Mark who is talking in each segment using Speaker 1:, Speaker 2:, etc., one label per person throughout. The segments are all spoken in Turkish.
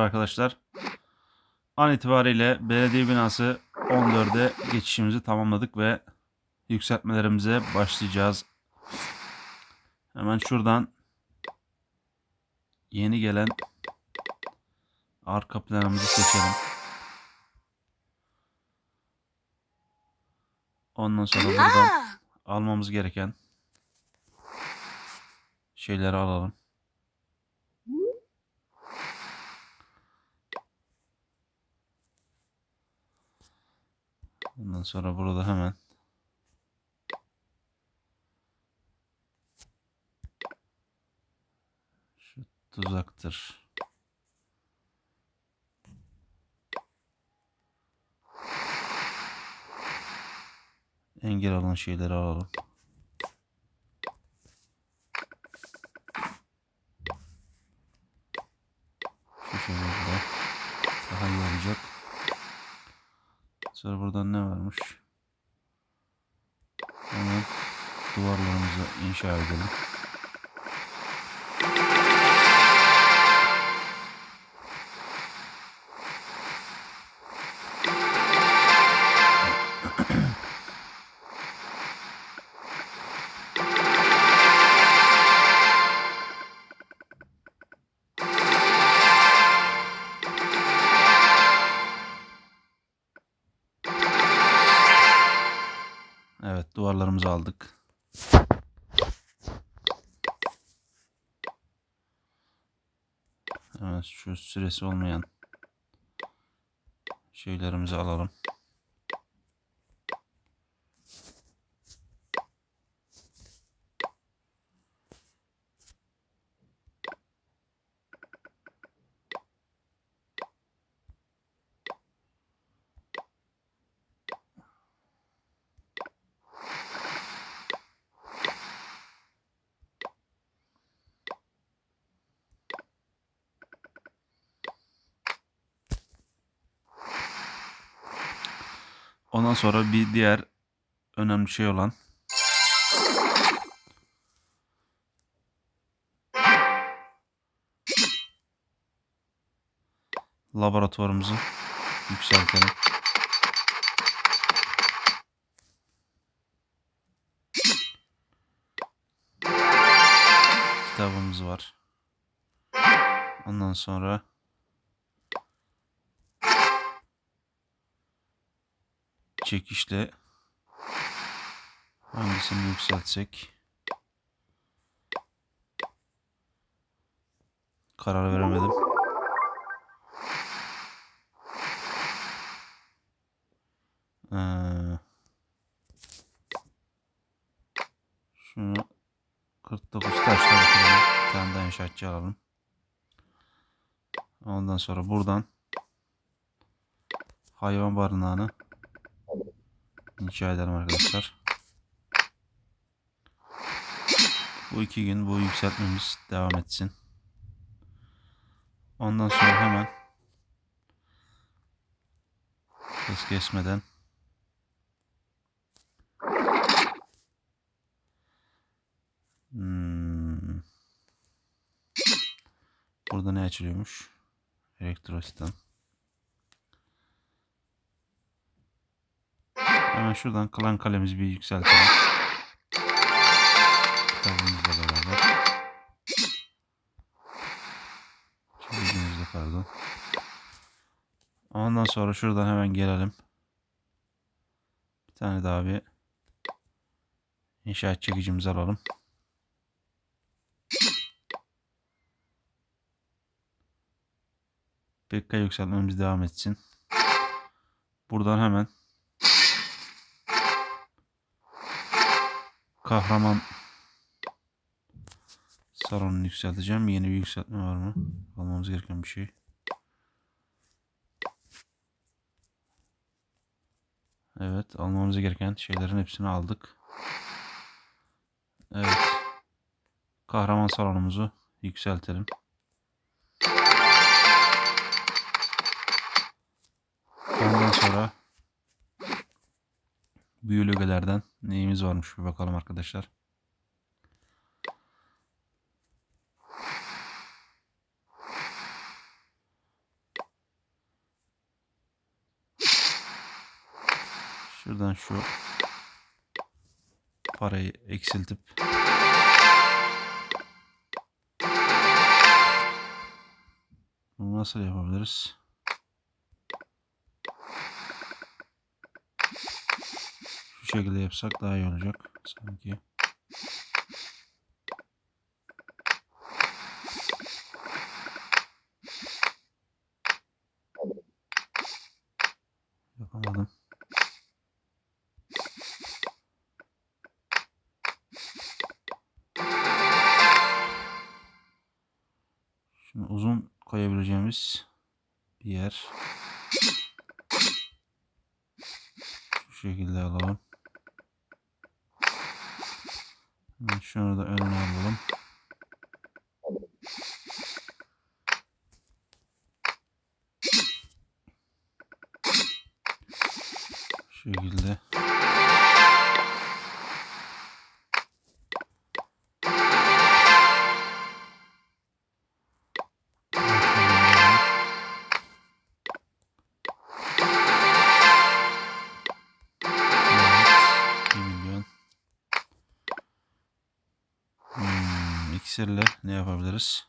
Speaker 1: Arkadaşlar an itibariyle belediye binası 14'e geçişimizi tamamladık ve yükseltmelerimize başlayacağız. Hemen şuradan yeni gelen arka planımızı seçelim. Ondan sonra buradan almamız gereken şeyleri alalım. Ondan sonra burada hemen şu tuzaktır. Engel olan şeyleri alalım. Şu şekilde daha iyi olacak. Sonra buradan ne varmış? Hemen duvarlarımızı inşa edelim. Evet duvarlarımızı aldık. Hemen şu süresi olmayan şeylerimizi alalım. Ondan sonra bir diğer önemli şey olan laboratuvarımızı yükseltelim. Kitabımız var. Ondan sonra çekişle hangisini yükseltsek karar veremedim. Ee, şunu 49 taşla bakalım. Bir tane daha inşaatçı alalım. Ondan sonra buradan hayvan barınağını inşa edelim arkadaşlar. Bu iki gün bu yükseltmemiz devam etsin. Ondan sonra hemen hız kesmeden Hmm. Burada ne açılıyormuş? Elektrosistem. Hemen şuradan klan kalemizi bir yükseltelim. Kitabımızla beraber. Çizgimizle pardon. Ondan sonra şuradan hemen gelelim. Bir tane daha bir inşaat çekicimizi alalım. Bekka yükseltmemiz devam etsin. Buradan hemen kahraman salonunu yükselteceğim. Yeni bir yükseltme var mı? Almamız gereken bir şey. Evet, almamız gereken şeylerin hepsini aldık. Evet. Kahraman salonumuzu yükseltelim. Ondan sonra Biyologelerden neyimiz varmış bir bakalım arkadaşlar. Şuradan şu parayı eksiltip bunu nasıl yapabiliriz? Şekilde yapsak daha iyi olacak sanki. Yapamadım. Şimdi uzun koyabileceğimiz bir yer. Şu şekilde alalım. Hemen Şunu da önüne alalım. Şu şekilde. İksirle ne yapabiliriz?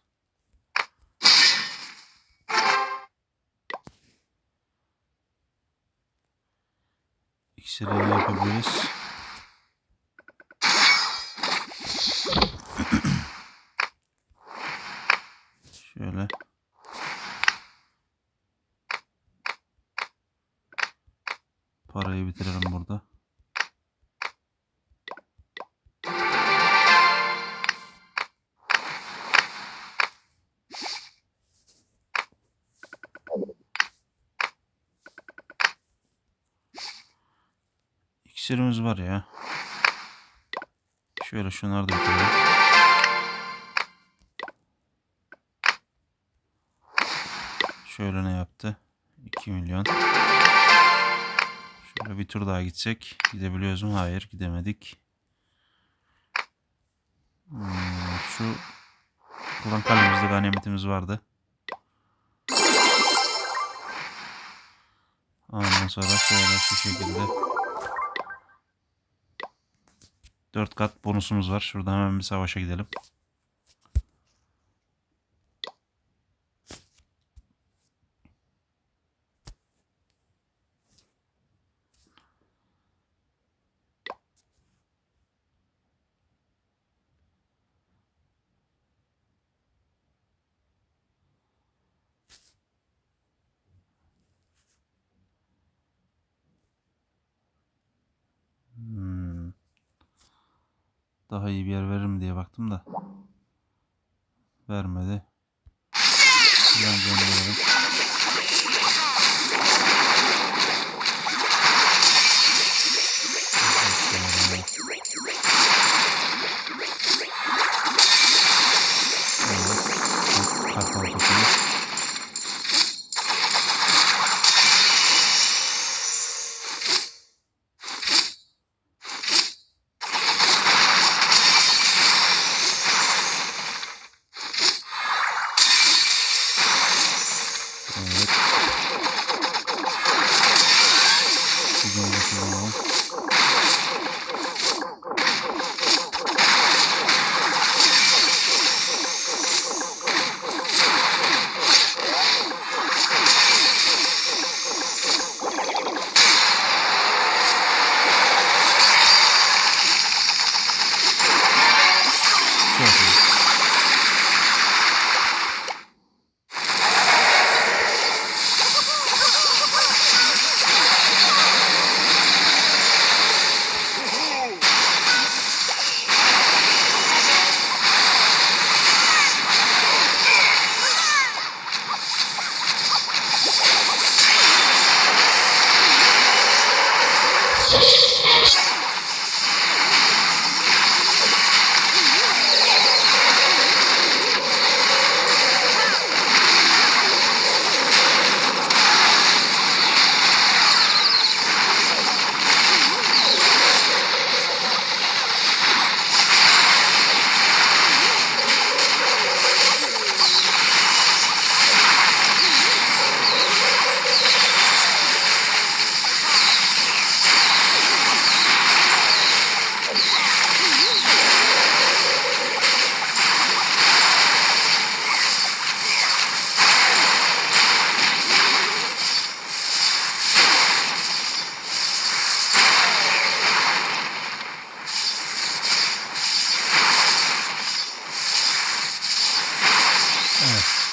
Speaker 1: İksirle ne yapabiliriz? Şöyle. Parayı bitirelim burada. İksirimiz var ya. Şöyle şunları da bitirelim. Şöyle ne yaptı? 2 milyon. Şöyle bir tur daha gitsek. Gidebiliyoruz mu? Hayır gidemedik. Hmm, şu kullan kalemimizde ganimetimiz vardı. Ondan sonra şöyle şu şekilde 4 kat bonusumuz var. Şuradan hemen bir savaşa gidelim. Daha iyi bir yer verir mi diye baktım da. Vermedi. Buradan Evet. Güzel bakalım. Çok iyi.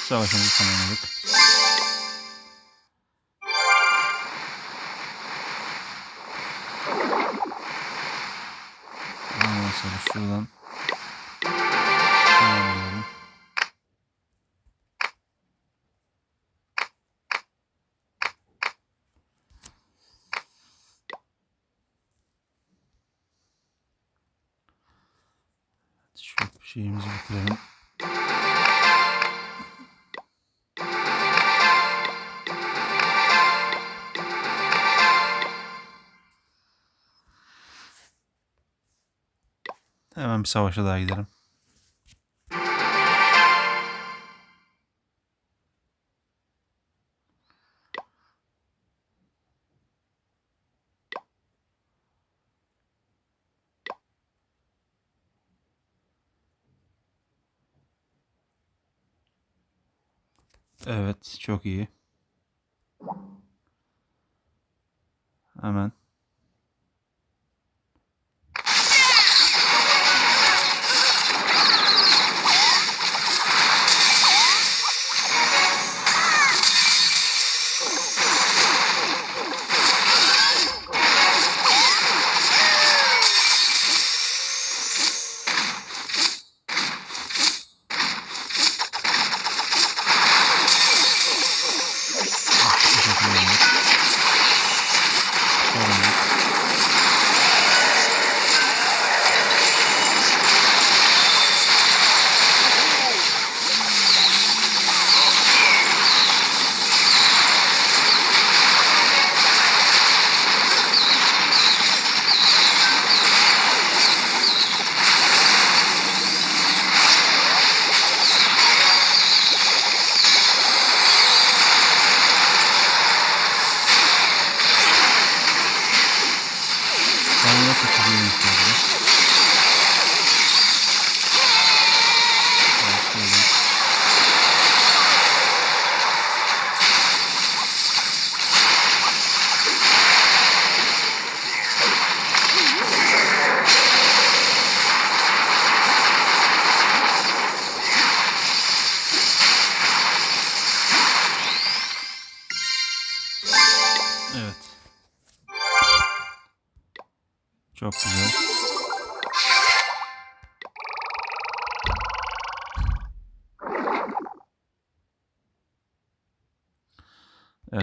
Speaker 1: Savaşımızı tamamladık. Ondan sonra şuradan tamamlayalım. Şu şeyimizi bitirelim. Hemen bir savaşa daha gidelim. Evet, çok iyi. Hemen.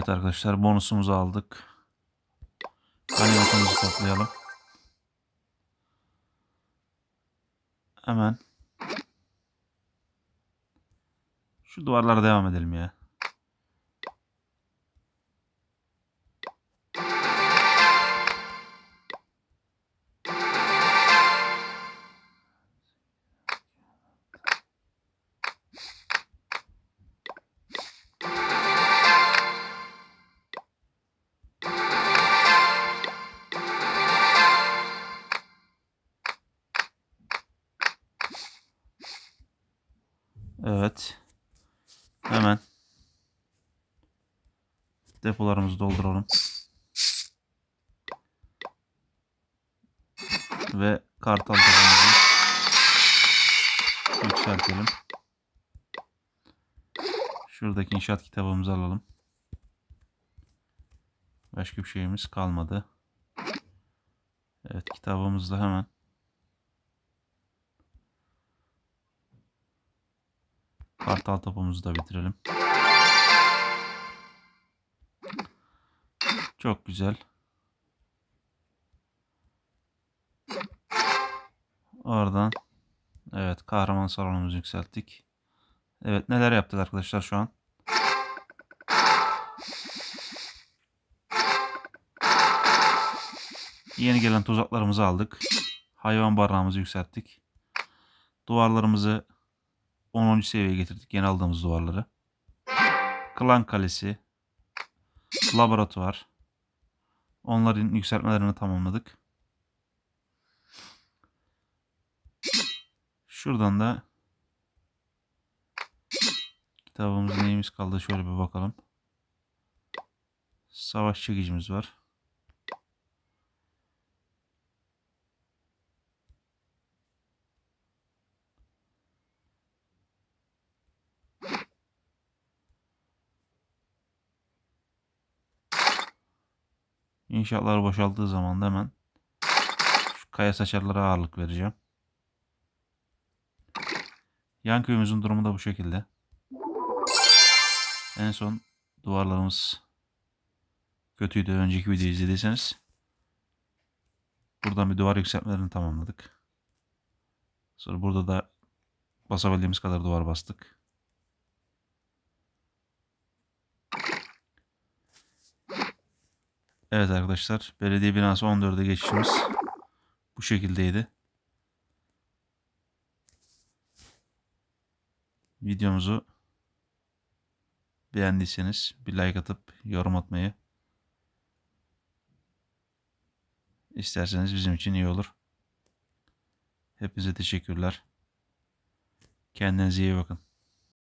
Speaker 1: Evet arkadaşlar bonusumuzu aldık. Ganimetimizi toplayalım. Hemen şu duvarlara devam edelim ya. Evet. Hemen depolarımızı dolduralım. Ve kartal topumuzu yükseltelim. Şuradaki inşaat kitabımızı alalım. Başka bir şeyimiz kalmadı. Evet kitabımızda hemen Kartal topumuzu da bitirelim. Çok güzel. Oradan evet kahraman salonumuzu yükselttik. Evet neler yaptık arkadaşlar şu an? Yeni gelen tuzaklarımızı aldık. Hayvan barınağımızı yükselttik. Duvarlarımızı 10. seviyeye getirdik yeni aldığımız duvarları. Klan Kalesi, laboratuvar. Onların yükseltmelerini tamamladık. Şuradan da kitabımız neyimiz kaldı şöyle bir bakalım. Savaş çekicimiz var. İnşaatlar boşaldığı zaman da hemen şu kaya saçarlara ağırlık vereceğim. Yan köyümüzün durumu da bu şekilde. En son duvarlarımız kötüydü. Önceki videoyu izlediyseniz. Buradan bir duvar yükseltmelerini tamamladık. Sonra burada da basabildiğimiz kadar duvar bastık. Evet arkadaşlar. Belediye binası 14'e geçişimiz bu şekildeydi. Videomuzu beğendiyseniz bir like atıp yorum atmayı isterseniz bizim için iyi olur. Hepinize teşekkürler. Kendinize iyi bakın.